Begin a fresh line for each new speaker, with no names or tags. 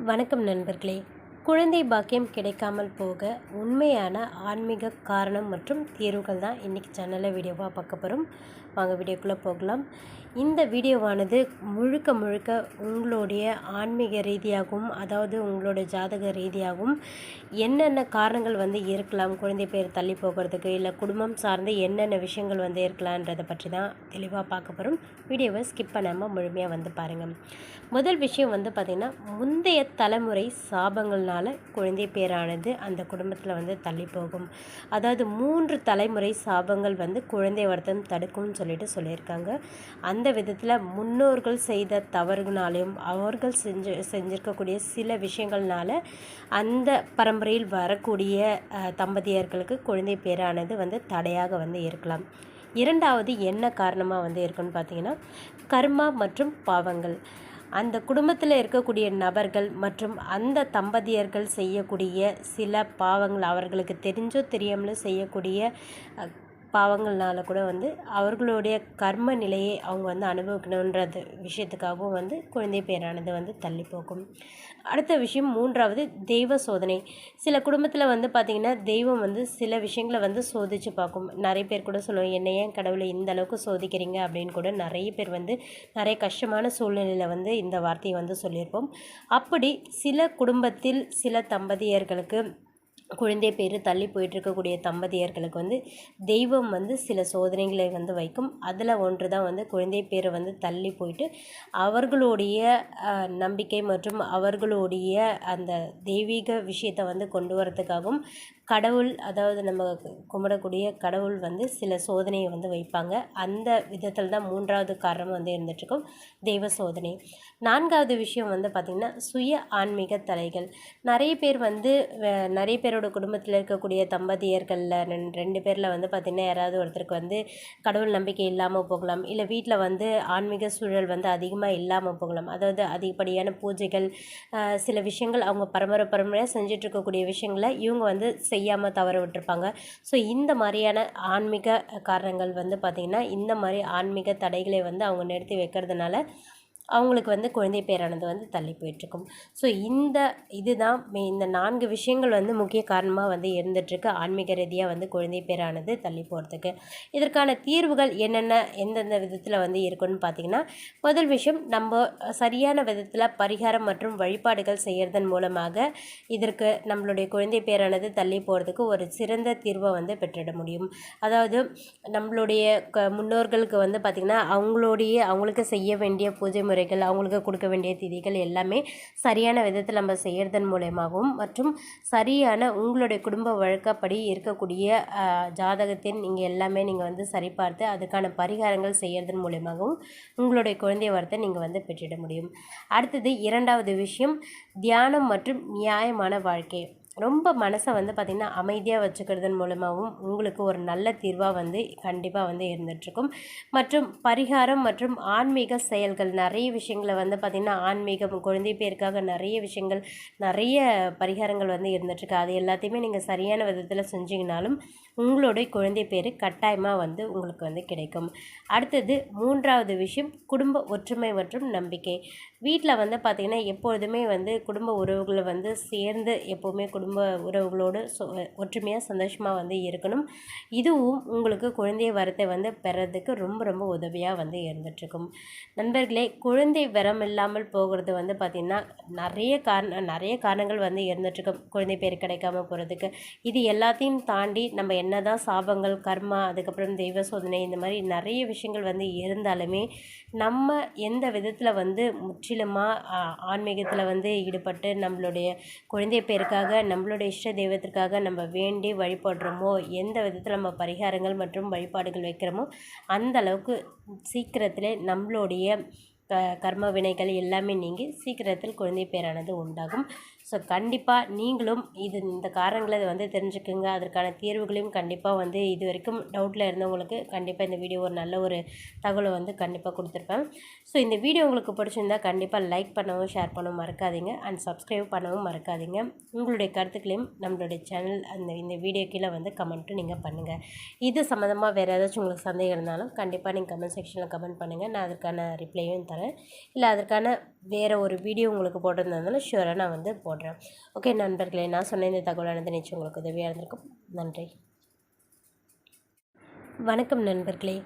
வணக்கம் நண்பர்களே. குழந்தை பாக்கியம் கிடைக்காமல் போக உண்மையான ஆன்மீக காரணம் மற்றும் தீர்வுகள் தான் இன்றைக்கி சேனலில் வீடியோவாக பார்க்க போகிறோம் வாங்க வீடியோக்குள்ளே போகலாம். இந்த வீடியோவானது முழுக்க முழுக்க உங்களுடைய ஆன்மீக ரீதியாகவும் அதாவது உங்களோட ஜாதக ரீதியாகவும் என்னென்ன காரணங்கள் வந்து இருக்கலாம்? குழந்தை பேர் தள்ளி போகிறதுக்கு இல்லை குடும்பம் சார்ந்து என்னென்ன விஷயங்கள் வந்து இருக்கலான்றதை பற்றி தான் தெளிவாக பார்க்க போகிறோம் வீடியோவை ஸ்கிப் பண்ணாமல் முழுமையாக வந்து பாருங்கள் முதல் விஷயம் வந்து பார்த்திங்கன்னா முந்தைய தலைமுறை சாபங்கள்னால குழந்தை பேரானது அந்த குடும்பத்தில் வந்து தள்ளி போகும். அதாவது மூன்று தலைமுறை சாபங்கள் வந்து குழந்தை வர்த்தம் தடுக்கும்னு சொல்லிட்டு சொல்லியிருக்காங்க. அந்த விதத்தில் முன்னோர்கள் செய்த தவறுனாலையும் அவர்கள் செஞ்சு செஞ்சுருக்கக்கூடிய சில விஷயங்கள்னால அந்த பரம்பரையில் வரக்கூடிய தம்பதியர்களுக்கு குழந்தை பேரானது வந்து தடையாக வந்து இருக்கலாம். இரண்டாவது என்ன காரணமாக வந்து இருக்குன்னு பார்த்தீங்கன்னா கர்மா மற்றும் பாவங்கள். அந்த குடும்பத்தில் இருக்கக்கூடிய நபர்கள் மற்றும் அந்த தம்பதியர்கள் செய்யக்கூடிய சில பாவங்கள் அவர்களுக்கு தெரிஞ்சோ தெரியாமலோ செய்யக்கூடிய பாவங்கள்னால கூட வந்து அவர்களுடைய கர்ம நிலையை அவங்க வந்து அனுபவிக்கணுன்றது விஷயத்துக்காகவும் வந்து குழந்தை பேரானது வந்து தள்ளி போகும். அடுத்த விஷயம் மூன்றாவது தெய்வ சோதனை. சில குடும்பத்தில் வந்து பார்த்திங்கன்னா தெய்வம் வந்து சில விஷயங்களை வந்து சோதித்து பார்க்கும். நிறைய பேர் கூட சொல்லுவோம் என்ன ஏன் கடவுளை இந்த அளவுக்கு சோதிக்கிறீங்க? அப்படின்னு கூட நிறைய பேர் வந்து நிறைய கஷ்டமான சூழ்நிலையில் வந்து இந்த வார்த்தையை வந்து சொல்லியிருப்போம். அப்படி சில குடும்பத்தில் சில தம்பதியர்களுக்கு குழந்தை பேர் தள்ளி போயிட்டு இருக்கக்கூடிய தம்பதியர்களுக்கு வந்து தெய்வம் வந்து சில சோதனைகளை வந்து வைக்கும். அதில் ஒன்று தான் வந்து குழந்தை பேரை வந்து தள்ளி போயிட்டு அவர்களுடைய நம்பிக்கை மற்றும் அவர்களுடைய அந்த தெய்வீக விஷயத்தை வந்து கொண்டு வரதுக்காகவும் கடவுள் அதாவது நம்ம கும்பிடக்கூடிய கடவுள் வந்து சில சோதனையை வந்து வைப்பாங்க. அந்த விதத்தில் தான் மூன்றாவது காரணம் வந்து இருந்துகிட்ருக்கும் தெய்வ சோதனை. நான்காவது விஷயம் வந்து பார்த்திங்கன்னா சுய ஆன்மீக தலைகள். நிறைய பேர் வந்து நிறைய பேரோட குடும்பத்தில் இருக்கக்கூடிய தம்பதியர்களில் ரெண்டு ரெண்டு பேரில் வந்து பார்த்திங்கன்னா யாராவது ஒருத்தருக்கு வந்து கடவுள் நம்பிக்கை இல்லாமல் போகலாம். இல்லை வீட்டில் வந்து ஆன்மீக சூழல் வந்து அதிகமாக இல்லாமல் போகலாம். அதாவது அதிகப்படியான பூஜைகள் சில விஷயங்கள் அவங்க பரம்பரை பரம்பரையாக செஞ்சிட்ருக்கக்கூடிய விஷயங்களை இவங்க வந்து செய்யாமல் தவற விட்டுருப்பாங்க. ஸோ இந்த மாதிரியான ஆன்மீக காரணங்கள் வந்து பார்த்திங்கன்னா இந்த மாதிரி ஆன்மீக தடைகளை வந்து அவங்க நிறுத்தி வைக்கிறதுனால அவங்களுக்கு வந்து குழந்தை பேரானது வந்து தள்ளி போயிட்டுருக்கும். ஸோ இந்த இதுதான் இந்த நான்கு விஷயங்கள் வந்து முக்கிய காரணமாக வந்து இருந்துகிட்ருக்கு ஆன்மீக ரீதியாக வந்து குழந்தை பேரானது தள்ளி போகிறதுக்கு இதற்கான தீர்வுகள் என்னென்ன எந்தெந்த விதத்தில் வந்து இருக்குன்னு பார்த்தீங்கன்னா முதல் விஷயம் நம்ம சரியான விதத்தில் பரிகாரம் மற்றும் வழிபாடுகள் செய்கிறதன் மூலமாக இதற்கு நம்மளுடைய குழந்தை பேரானது தள்ளி போகிறதுக்கு ஒரு சிறந்த தீர்வை வந்து பெற்றிட முடியும். அதாவது நம்மளுடைய க முன்னோர்களுக்கு வந்து பார்த்திங்கன்னா அவங்களுடைய அவங்களுக்கு செய்ய வேண்டிய பூஜை முறை முறைகள் அவங்களுக்கு கொடுக்க வேண்டிய திதிகள் எல்லாமே சரியான விதத்தில் நம்ம செய்கிறதன் மூலயமாகவும் மற்றும் சரியான உங்களுடைய குடும்ப வழக்கப்படி இருக்கக்கூடிய ஜாதகத்தின் நீங்கள் எல்லாமே நீங்கள் வந்து சரிபார்த்து அதுக்கான பரிகாரங்கள் செய்கிறதன் மூலயமாகவும் உங்களுடைய குழந்தை வரத்தை நீங்கள் வந்து பெற்றிட முடியும். அடுத்தது இரண்டாவது விஷயம் தியானம் மற்றும் நியாயமான வாழ்க்கை. ரொம்ப மனசை வந்து பார்த்திங்கன்னா அமைதியாக வச்சுக்கிறதன் மூலமாகவும் உங்களுக்கு ஒரு நல்ல தீர்வாக வந்து கண்டிப்பாக வந்து இருந்துகிட்ருக்கும் மற்றும் பரிகாரம் மற்றும் ஆன்மீக செயல்கள் நிறைய விஷயங்களை வந்து பார்த்திங்கன்னா ஆன்மீகம் குழந்தை பேருக்காக நிறைய விஷயங்கள் நிறைய பரிகாரங்கள் வந்து இருந்துகிட்ருக்கு அது எல்லாத்தையுமே நீங்கள் சரியான விதத்தில் செஞ்சிங்கனாலும் உங்களுடைய குழந்தை பேர் கட்டாயமாக வந்து உங்களுக்கு வந்து கிடைக்கும். அடுத்தது மூன்றாவது விஷயம் குடும்ப ஒற்றுமை மற்றும் நம்பிக்கை. வீட்டில் வந்து பார்த்திங்கன்னா எப்பொழுதுமே வந்து குடும்ப உறவுகளை வந்து சேர்ந்து எப்போவுமே குடும்ப உறவுகளோடு சொ ஒற்றுமையாக சந்தோஷமாக வந்து இருக்கணும். இதுவும் உங்களுக்கு குழந்தை வரத்தை வந்து பெறதுக்கு ரொம்ப ரொம்ப உதவியாக வந்து இருந்துகிட்ருக்கும் நண்பர்களே குழந்தை வரம் இல்லாமல் போகிறது வந்து பார்த்திங்கன்னா நிறைய காரணம் நிறைய காரணங்கள் வந்து இருந்துகிட்ருக்கும் குழந்தை பேர் கிடைக்காம போகிறதுக்கு இது எல்லாத்தையும் தாண்டி நம்ம என்ன தான் சாபங்கள் கர்மா அதுக்கப்புறம் தெய்வ சோதனை இந்த மாதிரி நிறைய விஷயங்கள் வந்து இருந்தாலுமே நம்ம எந்த விதத்தில் வந்து முற்றிலுமாக ஆன்மீகத்தில் வந்து ஈடுபட்டு நம்மளுடைய குழந்தை பேருக்காக நம்மளுடைய இஷ்ட தெய்வத்திற்காக நம்ம வேண்டி வழிபடுறோமோ எந்த விதத்தில் நம்ம பரிகாரங்கள் மற்றும் வழிபாடுகள் வைக்கிறோமோ அந்த அளவுக்கு சீக்கிரத்தில் நம்மளுடைய க கர்ம வினைகள் எல்லாமே நீங்கி சீக்கிரத்தில் குழந்தை பேரானது உண்டாகும். ஸோ கண்டிப்பாக நீங்களும் இது இந்த காரணங்களை வந்து தெரிஞ்சுக்குங்க. அதற்கான தீர்வுகளையும் கண்டிப்பாக வந்து இது வரைக்கும் டவுட்டில் இருந்தவங்களுக்கு கண்டிப்பாக இந்த வீடியோ ஒரு நல்ல ஒரு தகவலை வந்து கண்டிப்பாக கொடுத்துருப்பேன். ஸோ இந்த வீடியோ உங்களுக்கு பிடிச்சிருந்தா கண்டிப்பாக லைக் பண்ணவும் ஷேர் பண்ணவும் மறக்காதீங்க. அண்ட் சப்ஸ்கிரைப் பண்ணவும் மறக்காதீங்க. உங்களுடைய கருத்துக்களையும் நம்மளுடைய சேனல் அந்த இந்த வீடியோ கீழே வந்து கமெண்ட்டும் நீங்கள் பண்ணுங்கள் இது சம்மந்தமாக வேறு ஏதாச்சும் உங்களுக்கு சந்தேகம் இருந்தாலும் கண்டிப்பாக நீங்கள் கமெண்ட் செக்ஷனில் கமெண்ட் பண்ணுங்கள் நான் அதற்கான ரிப்ளையும் தரேன். போகிறேன் இல்லை அதற்கான வேறு ஒரு வீடியோ உங்களுக்கு போட்டிருந்ததுனால ஷூராக நான் வந்து போடுறேன். ஓகே நண்பர்களே நான் சொன்ன இந்த தகவலானது நிச்சயம் உங்களுக்கு உதவியாக இருந்திருக்கும். நன்றி. வணக்கம் நண்பர்களே.